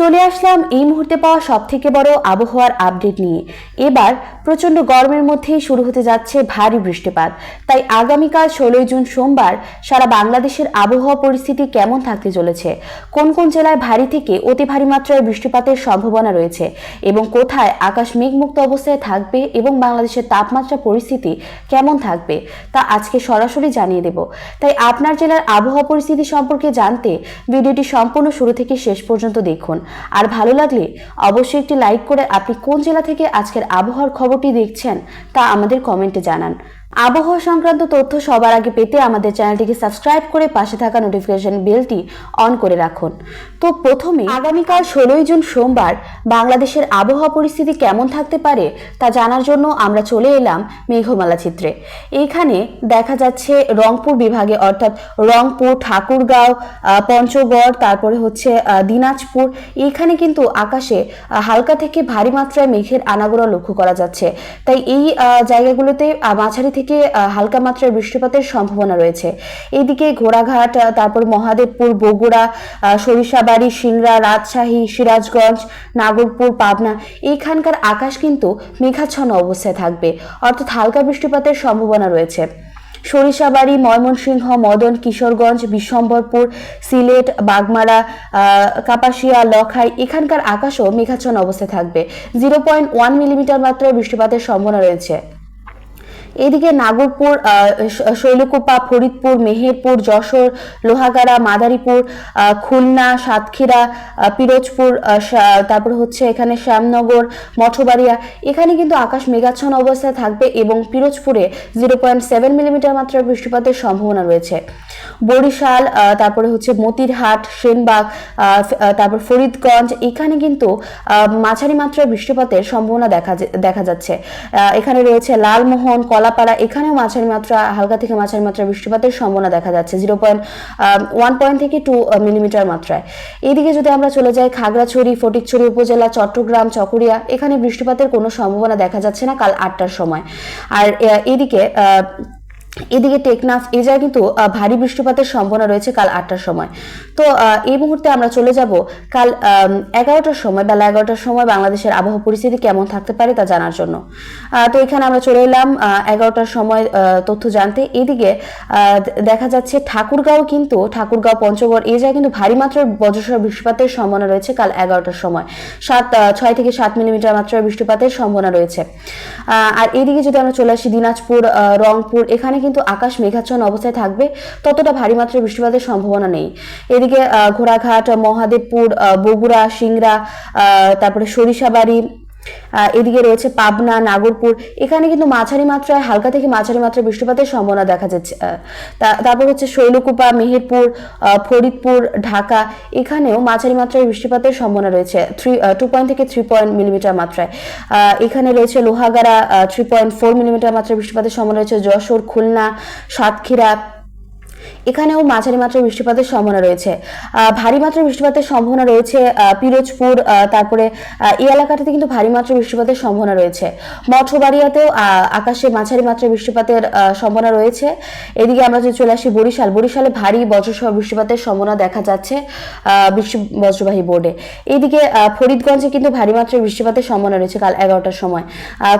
চলে আসলাম এই মুহূর্তে পাওয়া সব থেকে বড় আবহাওয়ার আপডেট নিয়ে। এবার প্রচণ্ড গরমের মধ্যেই শুরু হতে যাচ্ছে ভারী বৃষ্টিপাত। তাই আগামীকাল ষোলোই জুন সোমবার সারা বাংলাদেশের আবহাওয়া পরিস্থিতি কেমন থাকতে চলেছে? কোন কোন জেলায় ভারী থেকে অতি ভারী মাত্রায় বৃষ্টিপাতের সম্ভাবনা রয়েছে? এবং কোথায় আকাশ মেঘমুক্ত অবস্থায় থাকবে এবং বাংলাদেশের তাপমাত্রা পরিস্থিতি কেমন থাকবে তা আজকে সরাসরি জানিয়ে দেব। তাই আপনার জেলার আবহাওয়া পরিস্থিতি সম্পর্কে জানতে ভিডিওটি সম্পূর্ণ শুরু থেকে শেষ পর্যন্ত দেখুন। আর ভালো লাগলে অবশ্যই একটি লাইক করে আপনি কোন জেলা থেকে আজকের আবহাওয়ার খবরটি দেখছেন তা আমাদের কমেন্টে জানান। আবহাওয়া সংক্রান্ত তথ্য সবার আগে পেতে আমাদের চ্যানেলটিকে সাবস্ক্রাইব করে পাশে থাকা নোটিফিকেশন বেলটি অন করে রাখুন। তো প্রথমে, আগামীকাল ষোলোই জুন সোমবার বাংলাদেশের আবহাওয়া পরিস্থিতি কেমন থাকতে পারে তা জানার জন্য আমরা চলে এলাম মেঘমালা চিত্রে। এইখানে দেখা যাচ্ছে রংপুর বিভাগে অর্থাৎ রংপুর, ঠাকুরগাঁও পঞ্চগড়, তারপরে হচ্ছে দিনাজপুর এইখানে কিন্তু আকাশে হালকা থেকে ভারী মাত্রায় মেঘের আনাগোড়া লক্ষ্য করা যাচ্ছে। তাই এই জায়গাগুলোতে মাঝারি থেকে হালকা মাত্রায় বৃষ্টিপাতের সম্ভাবনা রয়েছে। এদিকে ঘোড়াঘাট তারপর মহাদেবপুর, বগুড়া সরিষাবাড়ি সিংড়া রাজশাহী, সিরাজগঞ্জ, নাগরপুর, পাবনা, এইখানকার আকাশ কিন্তু মেঘাচ্ছন্ন অবস্থায় থাকবে। অর্থাৎ হালকা বৃষ্টিপাতের সম্ভাবনা রয়েছে। সরিষাবাড়ি, ময়মনসিংহ, মদন, কিশোরগঞ্জ বিশ্বম্বরপুর সিলেট, বাগমারা কাপাসিয়া, লখাই, এখানকার আকাশও মেঘাচ্ছন্ন অবস্থায় থাকবে। জিরো পয়েন্ট ওয়ান মিলিমিটার মাত্রায় বৃষ্টিপাতের সম্ভাবনা রয়েছে। এদিকে নাগরপুর শৈলকুপা, ফরিদপুর, মেহেরপুর, যশোর, লোহাগাড়া, মাদারীপুর খুলনা, সাতক্ষীরা পিরোজপুর তারপর হচ্ছে এখানে শ্যামনগর, মঠবাড়িয়া। এখানে কিন্তু আকাশ মেঘাচ্ছন্ন অবস্থায় থাকবে এবং পিরোজপুরে জিরো পয়েন্ট সেভেন মিলিমিটার মাত্রার বৃষ্টিপাতের সম্ভাবনা রয়েছে। বরিশাল তারপরে হচ্ছে মতিরহাট, সেনবাগ তারপর ফরিদগঞ্জ, এখানে কিন্তু মাঝারি মাত্রার বৃষ্টিপাতের সম্ভাবনা দেখা দেখা যাচ্ছে। এখানে রয়েছে লালমোহন কলাপাড়া এখানেও মাছের মাত্রা, হালকা থেকে মাছের মাত্রা বৃষ্টিপাতের সম্ভাবনা দেখা যাচ্ছে জিরো পয়েন্ট ওয়ান পয়েন্ট থেকে টু মিলিমিটার মাত্রায়। এদিকে যদি আমরা চলে যাই খাগড়াছড়ি, ফটিকছড়ি উপজেলা, চট্টগ্রাম চকরিয়া এখানে বৃষ্টিপাতের কোনো সম্ভাবনা দেখা যাচ্ছে না কাল আটটার সময়। আর এদিকে এদিকে টেকনাফ এই জায়গায় কিন্তু ভারী বৃষ্টিপাতের সম্ভাবনা রয়েছে কাল আটটার সময়। তো এই মুহূর্তে আমরা চলে যাব কাল এগারোটার সময়, বেলা এগারোটার সময় বাংলাদেশের আবহাওয়া পরিস্থিতি কেমন থাকতে পারে তা জানার জন্য। তো এখানে আমরা চলে এলাম এগারোটার সময় তথ্য জানতে। এদিকে দেখা যাচ্ছে ঠাকুরগাঁও কিন্তু, ঠাকুরগাঁও, পঞ্চগড় এই জায়গায় কিন্তু ভারী মাত্রার বজ্রসহ বৃষ্টিপাতের সম্ভাবনা রয়েছে কাল এগারোটার সময়। সাত ছয় থেকে সাত মিলিমিটার মাত্রার বৃষ্টিপাতের সম্ভাবনা রয়েছে। আর এদিকে যদি আমরা চলে আসি দিনাজপুর রংপুর, এখানে কিন্তু আকাশ মেঘাচ্ছন্ন অবস্থায় থাকবে, ততটা ভারী মাত্রায় বৃষ্টিপাতের সম্ভাবনা নেই। এদিকে ঘোড়াঘাট, মহাদেবপুর বগুড়া, সিংড়া তারপরে সরিষাবাড়ি এদিকে রয়েছে পাবনা, নাগরপুর। এখানে কিন্তু মাঝারি মাত্রায়, হালকা থেকে মাঝারি মাত্রায় বৃষ্টিপাতের সম্ভাবনা দেখা যাচ্ছে। তারপর হচ্ছে শৈলকুপা, মেহেরপুর ফরিদপুর, ঢাকা, এখানেও মাঝারি মাত্রায় বৃষ্টিপাতের সম্ভাবনা রয়েছে থ্রি টু পয়েন্ট থেকে থ্রি পয়েন্ট মিলিমিটার মাত্রায়। এখানে রয়েছে Lohagara three point four millimetre মাত্রায় বৃষ্টিপাতের সম্ভাবনা রয়েছে, যশোর, খুলনা, সাতক্ষীরা এখানেও মাঝারি মাত্রার বৃষ্টিপাতের সম্ভাবনা রয়েছে। ভারী মাত্রার বৃষ্টিপাতের সম্ভাবনা রয়েছে পিরোজপুর তারপরে এই এলাকাটাতে কিন্তু ভারী মাত্রার বৃষ্টিপাতের সম্ভাবনা রয়েছে। মঠবাড়িয়াতেও আকাশে মাঝারি মাত্রার বৃষ্টিপাতের সম্ভাবনা রয়েছে। এদিকে আমরা যদি চলে আসি বরিশাল বরিশালে ভারী বজ্রসহ বৃষ্টিপাতের সম্ভাবনা দেখা যাচ্ছে বৃষ্টি বজ্রবাহী বোর্ডে। এইদিকে ফরিদগঞ্জে কিন্তু ভারী মাত্রার বৃষ্টিপাতের সম্ভাবনা রয়েছে কাল এগারোটার সময়।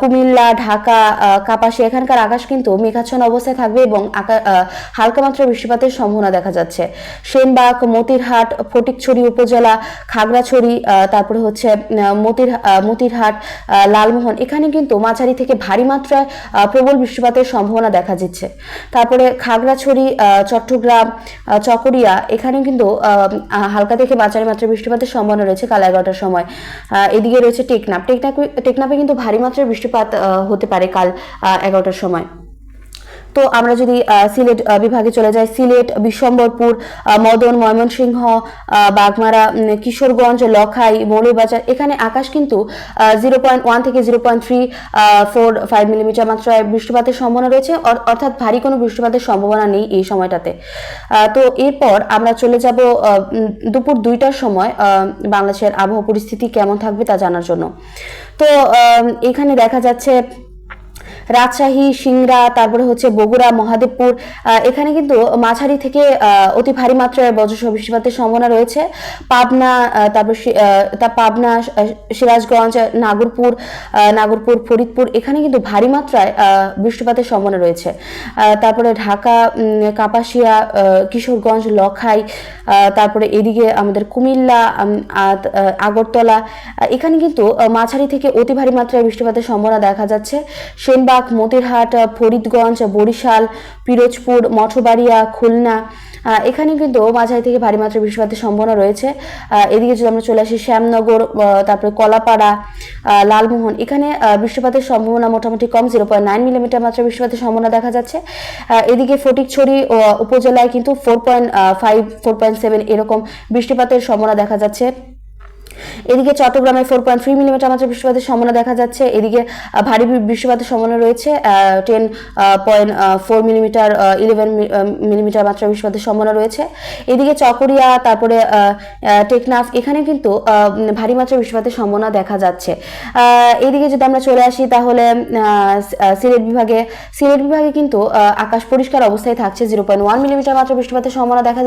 কুমিল্লা ঢাকা কাপাসি এখানকার আকাশ কিন্তু মেঘাচ্ছন্ন অবস্থায় থাকবে এবং আকা- আহ, হালকা বৃষ্টিপাতের সম্ভাবনা দেখা যাচ্ছে। সেনবাগ, মতিরহাট, ফটিকছড়ি উপজেলা, খাগড়াছড়ি তারপরে হচ্ছে মতির মতিরহাট লালমোহন। এখানে কিন্তু মাঝারি থেকে ভারী মাত্রায় প্রবল বৃষ্টিপাতের সম্ভাবনা দেখা যাচ্ছে। তারপরে খাগড়াছড়ি চট্টগ্রাম চকরিয়া, এখানে কিন্তু হালকা থেকে মাঝারি মাত্রায় বৃষ্টিপাতের সম্ভাবনা রয়েছে কাল এগারোটার সময়। এদিকে রয়েছে টেকনাফ। টেকনাফ, টেকনাফে কিন্তু ভারী মাত্রায় বৃষ্টিপাত হতে পারে কাল এগারোটার সময়। তো আমরা যদি সিলেট বিভাগে চলে যাই, সিলেট, বিশ্বম্বরপুর মদন, ময়মনসিংহ বাগমারা কিশোরগঞ্জ, লখাই মৌলবাজার এখানে আকাশ কিন্তু জিরো পয়েন্ট ওয়ান থেকে zero point three four five millimetre মাত্রায় বৃষ্টিপাতের সম্ভাবনা রয়েছে অর্থাৎ ভারী কোনো বৃষ্টিপাতের সম্ভাবনা নেই এই সময়টাতে। তো এরপর আমরা চলে যাব দুপুর দুইটার সময় বাংলাদেশের আবহাওয়া পরিস্থিতি কেমন থাকবে তা জানার জন্য। তো এখানে দেখা যাচ্ছে রাজশাহী, সিংড়া, তারপরে হচ্ছে বগুড়া, মহাদেবপুর এখানে কিন্তু মাঝারি থেকে অতি ভারী মাত্রায় বজ্রসহ বৃষ্টিপাতের সম্ভাবনা রয়েছে। পাবনা তারপর তা পাবনা সিরাজগঞ্জ, নাগরপুর নাগরপুর, ফরিদপুর, এখানে কিন্তু ভারী মাত্রায় বৃষ্টিপাতের সম্ভাবনা রয়েছে। তারপরে ঢাকা কাপাসিয়া কিশোরগঞ্জ, লখাই তারপরে এদিকে আমাদের কুমিল্লা আগরতলা এখানে কিন্তু মাঝারি থেকে অতি ভারী মাত্রায় বৃষ্টিপাতের সম্ভাবনা দেখা যাচ্ছে। সেনবাগ মতিরহাট আহ, ফরিদগঞ্জ বরিশাল পিরোজপুর মঠবাড়িয়া খুলনা এখানে কিন্তু মাঝারি থেকে ভারী মাত্রায় বৃষ্টিপাতের সম্ভাবনা রয়েছে। এদিকে যদি আমরা চলে আসি শ্যামনগর তারপরে কলাপাড়া লালমোহন এখানে বৃষ্টিপাতের সম্ভাবনা মোটামুটি কম জিরো পয়েন্ট নাইন মিলিমিটার মাত্রা বৃষ্টিপাতের সম্ভাবনা দেখা যাচ্ছে। এদিকে ফটিকছড়ি উপজেলায় কিন্তু four point five four point seven এরকম বৃষ্টিপাতের সম্ভাবনা দেখা যাচ্ছে। এদিকে চট্টগ্রামে ফোর পয়েন্ট থ্রি মিলিমিটার মাত্রা বৃষ্টিপাতের সম্ভাবনা দেখা যাচ্ছে। এদিকে ভারী বৃষ্টিপাতের সম্ভাবনা রয়েছে। Ten point four millimetre eleven millimetre মাত্রা বৃষ্টিপাতের সম্ভাবনা রয়েছে। এদিকে চকরিয়া, তারপরে টেকনাফ, এখানে কিন্তু ভারী মাত্রা বৃষ্টিপাতের সম্ভাবনা দেখা যাচ্ছে। এদিকে যদি আমরা চলে আসি তাহলে সিলেট বিভাগে সিলেট বিভাগে কিন্তু আকাশ পরিষ্কার অবস্থায় থাকছে। জিরো পয়েন্ট ওয়ান মিলিমিটার মাত্রা বৃষ্টিপাতের সম্ভাবনা দেখা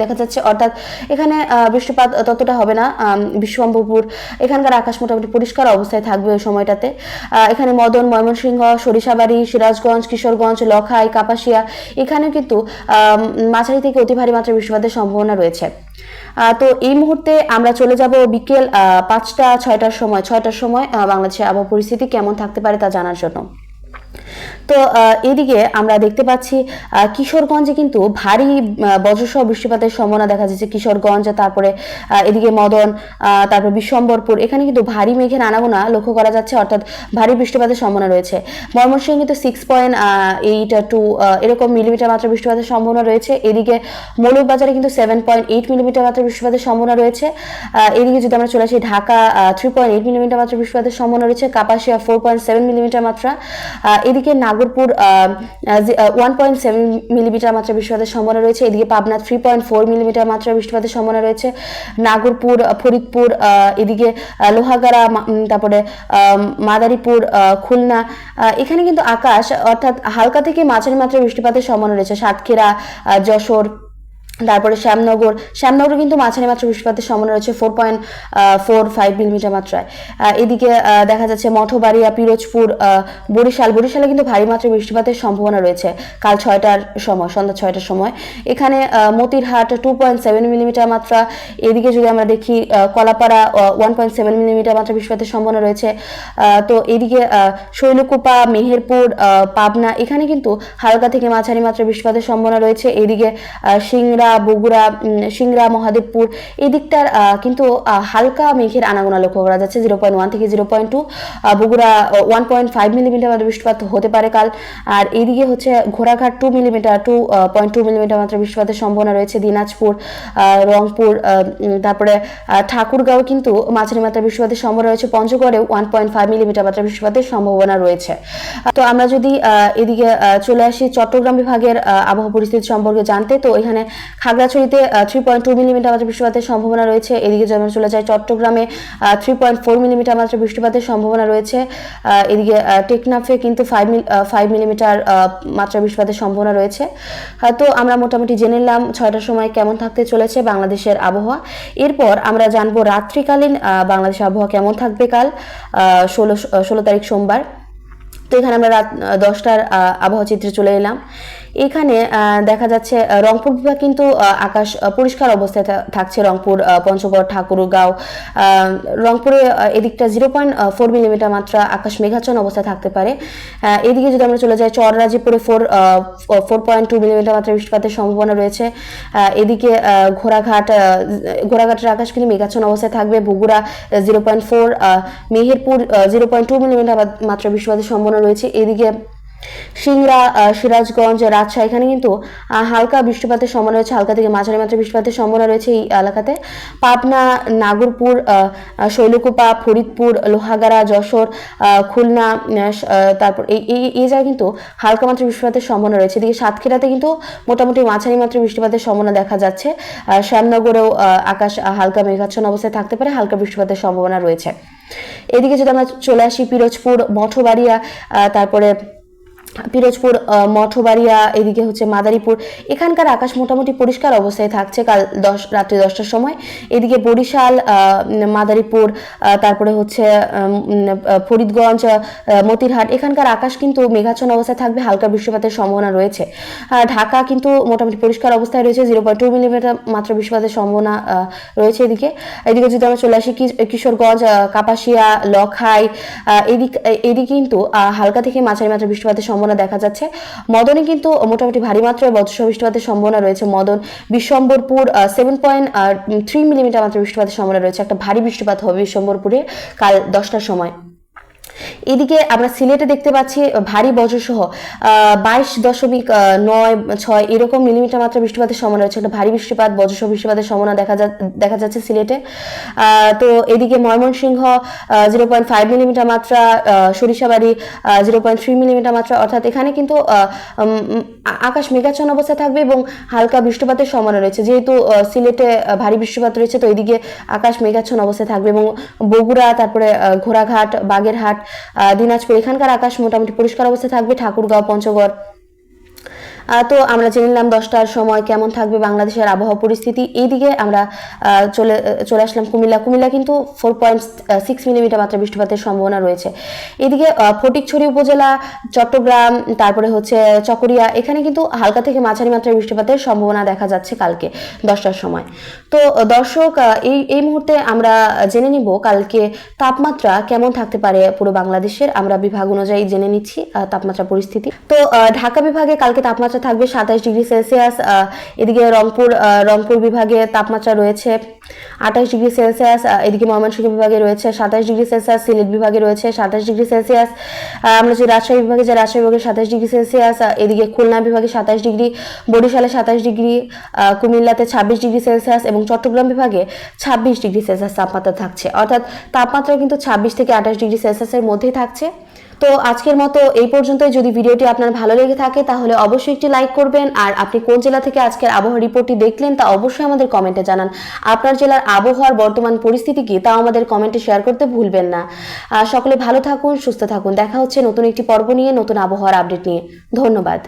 দেখা যাচ্ছে। অর্থাৎ এখানে বৃষ্টিপাত ততটা হবে না। আম, বিশ্বম্ভরপুর এখানকার আকাশ মোটামুটি পরিষ্কার অবস্থায় থাকবে ওই সময়টাতে। এখানে মদন ময়মনসিংহ সরিষাবাড়ি সিরাজগঞ্জ কিশোরগঞ্জ লখাই কাপাসিয়া এখানে কিন্তু মাঝারি থেকে অতি ভারী মাত্রা বৃষ্টিপাতের সম্ভাবনা রয়েছে। তো এই মুহূর্তে আমরা চলে যাব বিকেল পাঁচটা ছয়টার সময় ছয়টার সময় বাংলাদেশের আবহাওয়া পরিস্থিতি কেমন থাকতে পারে তা জানার জন্য। তো এদিকে আমরা দেখতে পাচ্ছি কিশোরগঞ্জে কিন্তু ভারী বজ্রসহ বৃষ্টিপাতের সম্ভাবনা দেখা যাচ্ছে। কিশোরগঞ্জ তারপরে এদিকে মদন তারপর বিশ্বম্বরপুর। এখানে কিন্তু ভারী মেঘের আনাগোনা লক্ষ্য করা যাচ্ছে অর্থাৎ ভারী বৃষ্টিপাতের সম্ভাবনা রয়েছে। ময়মনসিংহে কিন্তু সিক্স পয়েন্ট এইট টু এরকম মিলিমিটার মাত্রা বৃষ্টিপাতের সম্ভাবনা রয়েছে। এদিকে মৌলভীবাজারে কিন্তু সেভেন পয়েন্ট এইট মিলিমিটার মাত্রা বৃষ্টিপাতের সম্ভাবনা রয়েছে। এদিকে যদি আমরা চলে আসি Dhaka three point eight millimetre মাত্রা বৃষ্টিপাতের সম্ভাবনা রয়েছে। Kapasia four point seven millimetre মাত্রা। আহ, এদিকে Nagarpur one point seven millimetre মাত্রা বৃষ্টিপাতের সম্ভাবনা রয়েছে। এদিকে Pabna three point four millimetre মাত্রা বৃষ্টিপাতের সম্ভাবনা রয়েছে। নাগরপুর ফরিদপুর এদিকে লোহাগাড়া তারপরে মাদারীপুর খুলনা এখানে কিন্তু আকাশ, অর্থাৎ হালকা থেকে মাঝারি মাত্রা বৃষ্টিপাতের সম্ভাবনা রয়েছে। সাতক্ষীরা যশোর তারপরে শ্যামনগর, শ্যামনগরে কিন্তু মাঝারি মাত্রা বৃষ্টিপাতের সম্ভাবনা রয়েছে four point four five millimetre মাত্রায়। এদিকে দেখা যাচ্ছে মঠবাড়িয়া, পিরোজপুর বরিশাল, বরিশালে কিন্তু ভারী মাত্রায় বৃষ্টিপাতের সম্ভাবনা রয়েছে। কাল ছয়টার সময়, সন্ধ্যা ছয়টার সময়। এখানে Motirhat two point seven millimetre মাত্রা। এদিকে যদি আমরা দেখি Kalapara one point seven millimetre মাত্রা বৃষ্টিপাতের সম্ভাবনা রয়েছে। তো এদিকে শৈলকুপা, মেহেরপুর পাবনা, এখানে কিন্তু হালকা থেকে মাঝারি মাত্রা বৃষ্টিপাতের সম্ভাবনা রয়েছে। এদিকে সিংড়া বগুড়া সিংড়া, মহাদেবপুর, এই দিকটার কিন্তু হালকা মেঘের আনাগোনা লক্ষ্য করা যাচ্ছে জিরো পয়েন্ট ওয়ান থেকে zero point two Bogura one point five millimetre মাত্রা বৃষ্টিপাত হতে পারে কাল, আর এইদিকে হচ্ছে ঘোড়াঘাট two millimetre two point two millimetre মাত্রা বৃষ্টিপাতের সম্ভাবনা রয়েছে, দিনাজপুর রংপুর তারপরে ঠাকুরগাঁও কিন্তু মাঝারি মাত্রা বৃষ্টিপাতের সম্ভাবনা রয়েছে, পঞ্চগড়েও ওয়ান পয়েন্ট ফাইভ মিলিমিটার মাত্রা বৃষ্টিপাতের সম্ভাবনা রয়েছে। তো আমরা যদি এদিকে চলে আসি চট্টগ্রাম বিভাগের আবহাওয়া পরিস্থিতি সম্পর্কে জানতে, তো এখানে খাগড়াছড়িতে থ্রি পয়েন্ট টু মিলিমিটার মাত্রা বৃষ্টিপাতের সম্ভাবনা রয়েছে। এদিকে আমরা চলে যায় চট্টগ্রামে থ্রি পয়েন্ট ফোর মিলিমিটার মাত্রা বৃষ্টিপাতের সম্ভাবনা রয়েছে। এদিকে টেকনাফে কিন্তু ফাইভ ফাইভ মিলিমিটার মাত্রা বৃষ্টিপাতের সম্ভাবনা রয়েছে। তো আমরা মোটামুটি জেনে নিলাম ছয়টার সময় কেমন থাকতে চলেছে বাংলাদেশের আবহাওয়া। এরপর আমরা জানব রাত্রিকালীন বাংলাদেশের আবহাওয়া কেমন থাকবে কাল ষোলো ষোলো তারিখ সোমবার। তো এখানে আমরা রাত দশটার আবহাওয়া চিত্রে চলে এলাম। এখানে দেখা যাচ্ছে রংপুর বিভাগ কিন্তু আকাশ পরিষ্কার অবস্থায় থাকছে রংপুর পঞ্চগড়, ঠাকুরগাঁও রংপুরে এদিকটা জিরো পয়েন্ট ফোর মিলিমিটার মাত্রা আকাশ মেঘাচ্ছন্ন অবস্থায় থাকতে পারে। এদিকে যদি আমরা চলে যাই, চররাজিপুরে four four point two millimetre মাত্রা বৃষ্টিপাতের সম্ভাবনা রয়েছে। এদিকে ঘোড়াঘাট ঘোড়াঘাটের আকাশ কিন্তু মেঘাচ্ছন্ন অবস্থায় থাকবে। Bogura zero point four Meherpur zero point two millimetre মাত্রা বৃষ্টিপাতের সম্ভাবনা রয়েছে। এদিকে সিংড়া সিরাজগঞ্জ, রাজশাহী, এখানে কিন্তু হালকা বৃষ্টিপাতের সম্ভাবনা রয়েছে। হালকা থেকে মাঝারি মাত্রা বৃষ্টিপাতের সম্ভাবনা রয়েছে এই এলাকাতে। পাবনা, নাগরপুর শৈলকুপা, ফরিদপুর, লোহাগাড়া, যশোর খুলনা তারপর এই এই জায়গায় কিন্তু হালকা মাত্রা বৃষ্টিপাতের সম্ভাবনা রয়েছে। এদিকে সাতক্ষীরাতে কিন্তু মোটামুটি মাঝারি মাত্রা বৃষ্টিপাতের সম্ভাবনা দেখা যাচ্ছে। শ্যামনগরেও আকাশ হালকা মেঘাচ্ছন্ন অবস্থায় থাকতে পারে, হালকা বৃষ্টিপাতের সম্ভাবনা রয়েছে। এদিকে যদি আমরা চলে আসি পিরোজপুর, মঠবাড়িয়া তারপরে পিরোজপুর মঠবাড়িয়া, এদিকে হচ্ছে মাদারীপুর। এখানকার আকাশ মোটামুটি পরিষ্কার অবস্থায় থাকছে কাল দশ, রাত্রি দশটার সময়। এদিকে বরিশাল মাদারীপুর তারপরে হচ্ছে ফরিদগঞ্জ মতিরহাট। এখানকার আকাশ কিন্তু মেঘাচ্ছন্ন অবস্থায় থাকবে, হালকা বৃষ্টিপাতের সম্ভাবনা রয়েছে। ঢাকা কিন্তু মোটামুটি পরিষ্কার অবস্থায় রয়েছে জিরো পয়েন্ট টু মিলিমিটার মাত্র বৃষ্টিপাতের সম্ভাবনা রয়েছে এদিকে। এদিকে যদি আমরা চলে আসি কিশোরগঞ্জ কাপাসিয়া, লখাই এদিক এদিকে কিন্তু হালকা থেকে মাঝারি মাত্রা বৃষ্টিপাতের সম্ভাবনা দেখা যাচ্ছে। মদনে কিন্তু মোটামুটি ভারী মাত্রায় বজ্রসহ বৃষ্টিপাতের সম্ভাবনা রয়েছে। Madan Bishwambharpur seven point three millimetre মাত্রা বৃষ্টিপাতের সম্ভাবনা রয়েছে। একটা ভারী বৃষ্টিপাত হবে বিশ্বম্বরপুরে কাল দশটার সময়। এদিকে আমরা সিলেটে দেখতে পাচ্ছি ভারী বজ্রসহ বাইশ দশমিক নয়, ছয় এরকম মিলিমিটার মাত্রা বৃষ্টিপাতের সম্ভাবনা রয়েছে। একটা ভারী বৃষ্টিপাত বজ্রসহ বৃষ্টিপাতের সম্ভাবনা দেখা যা, দেখা যাচ্ছে সিলেটে। তো এদিকে Mymensingh zero point five millimetre মাত্রা Sarishabari zero point three millimetre মাত্রা, অর্থাৎ এখানে কিন্তু আকাশ মেঘাচ্ছন্ন অবস্থা থাকবে এবং হালকা বৃষ্টিপাতের সম্ভাবনা রয়েছে। যেহেতু সিলেটে ভারী বৃষ্টিপাত রয়েছে, তো এদিকে আকাশ মেঘাচ্ছন্ন অবস্থায় থাকবে এবং বগুড়া, তারপরে ঘোড়াঘাট, বাগেরহাট দিনাজপুর। এখানকার আকাশ মোটামুটি পরিষ্কার অবস্থায় থাকবে। ঠাকুরগাঁও পঞ্চগড় তো আমরা জেনে নিলাম দশটার সময় কেমন থাকবে বাংলাদেশের আবহাওয়া পরিস্থিতি। এইদিকে আমরা চলে চলে আসলাম কুমিল্লা। কুমিল্লা কিন্তু ফোর পয়েন্ট সিক্স মিলিমিটার মাত্রা বৃষ্টিপাতের সম্ভাবনা রয়েছে। এদিকে ফটিকছড়ি উপজেলা, চট্টগ্রাম, তারপরে হচ্ছে চকরিয়া, এখানে কিন্তু হালকা থেকে মাঝারি মাত্রায় বৃষ্টিপাতের সম্ভাবনা দেখা যাচ্ছে কালকে দশটার সময়। তো, দর্শক এই এই মুহূর্তে আমরা জেনে নিব কালকে তাপমাত্রা কেমন থাকতে পারে পুরো বাংলাদেশের। আমরা বিভাগ অনুযায়ী জেনে নিচ্ছি তাপমাত্রা পরিস্থিতি। তো ঢাকা বিভাগে কালকে তাপমাত্রা থাকবে সাতাশ ডিগ্রি সেলসিয়াস এদিকে রংপুর রংপুর বিভাগে তাপমাত্রা রয়েছে আঠাশ ডিগ্রি সেলসিয়াস এদিকে ময়মনসিংহ বিভাগে রয়েছে সাতাশ ডিগ্রি সেলসিয়াস, সিলেট বিভাগে রয়েছে সাতাশ ডিগ্রি সেলসিয়াস আমরা যে রাজশাহী বিভাগে, যে রাজশাহী বিভাগে সাতাশ ডিগ্রি সেলসিয়াস এদিকে খুলনা বিভাগে সাতাশ ডিগ্রি, বরিশালে সাতাশ ডিগ্রি কুমিল্লাতে ছাব্বিশ ডিগ্রি সেলসিয়াস এবং চট্টগ্রাম বিভাগে ছাব্বিশ ডিগ্রি সেলসিয়াস তাপমাত্রা থাকছে। অর্থাৎ তাপমাত্রা কিন্তু ছাব্বিশ থেকে আঠাশ ডিগ্রি সেলসিয়াসের মধ্যেই থাকছে। তো আজকের মতো এই পর্যন্তই। যদি ভিডিওটি আপনার ভালো লেগে থাকে, তাহলে অবশ্যই একটি লাইক করবেন। আর আপনি কোন জেলা থেকে আজকের আবহাওয়া রিপোর্টটি দেখলেন, তা অবশ্যই আমাদের কমেন্টে জানান। আপনার জেলার আবহাওয়ার বর্তমান পরিস্থিতি কি, তাও আমাদের কমেন্টে শেয়ার করতে ভুলবেন না। সকলে ভালো থাকুন, সুস্থ থাকুন। দেখা হচ্ছে নতুন একটি পর্ব নিয়ে, নতুন আবহাওয়ার আপডেট নিয়ে। ধন্যবাদ।